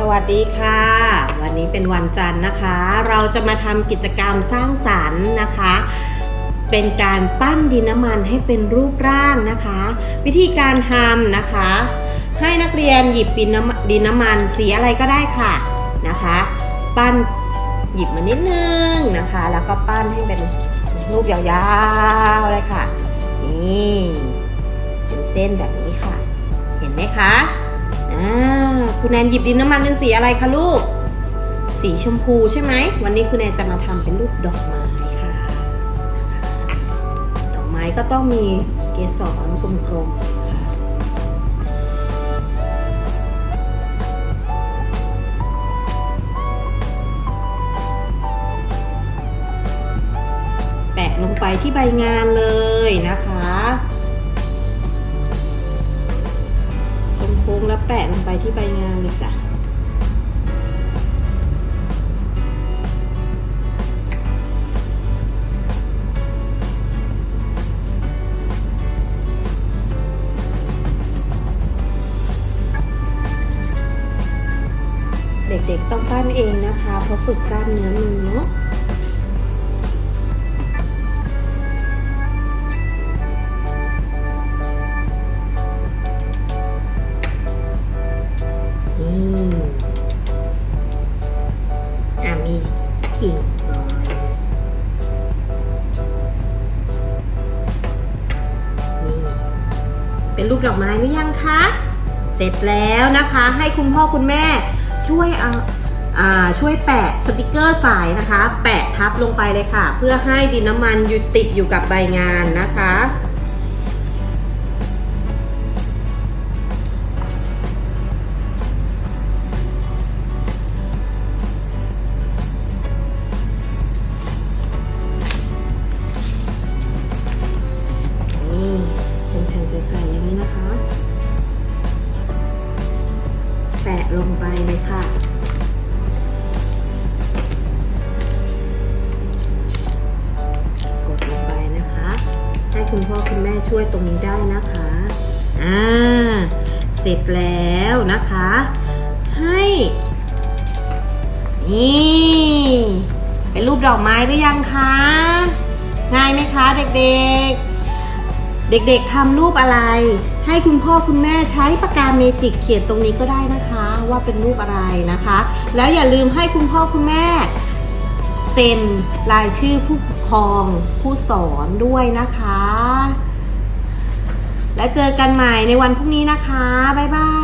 สวัสดีค่ะ วันนี้เป็นวันจันทร์นะคะ เราจะมาทำกิจกรรมสร้างสรรค์นะคะ เป็นการปั้นดินน้ำมันให้เป็นรูปร่างนะคะ วิธีการทำนะคะ ให้นักเรียนหยิบดินน้ำดินน้ำมันสีอะไรก็ได้ค่ะนะคะ ปั้นหยิบมานิดนึงนะคะ แล้วก็ปั้นให้เป็นรูปยาวๆเลยค่ะ นี่เป็นเส้นแบบนี้ค่ะ เห็นไหมคะอ่า คุณแนนหยิบดินน้ำมันเป็นสีอะไรคะลูก สีชมพูใช่ไหม วันนี้คุณแนนจะมาทำเป็นรูปดอกไม้ค่ะ ดอกไม้ก็ต้องมีเกสรกลมๆค่ะแปะลงไปที่ใบงานเลยนะคะ แปะลงไปที่ใบงานเลยจ้ะเด็กๆต้องปั้นเองนะคะ เพราะฝึกกล้ามเนื้อมือเนาะ อืมอะมีกิ่งหน่อยนี่เป็นรูปดอกไม้หรือยังคะ เสร็จแล้วนะคะ ให้คุณพ่อคุณแม่ช่วยเอาอ่าช่วยแปะสติกเกอร์สายนะคะ แปะทับลงไปเลยค่ะ เพื่อให้ดินน้ำมันอยู่ติดอยู่กับใบงานนะคะ ลงไปเลยค่ะ กดลงไปนะคะ ให้คุณพ่อคุณแม่ช่วยตรงนี้ได้นะคะ อ่า เสร็จแล้วนะคะ ให้ นี่ เป็นรูปดอกไม้หรือยังคะ ง่ายไหมคะเด็กๆ เด็กๆทำรูปอะไร ให้คุณพ่อคุณแม่ใช้ปากกาเมจิกเขียนตรงนี้ก็ได้นะคะ ว่าเป็นรูปอะไรนะคะ แล้วอย่าลืมให้คุณพ่อคุณแม่เซ็นรายชื่อผู้ปกครองผู้สอนด้วยนะคะ และเจอกันใหม่ในวันพรุ่งนี้นะคะ บ๊ายบาย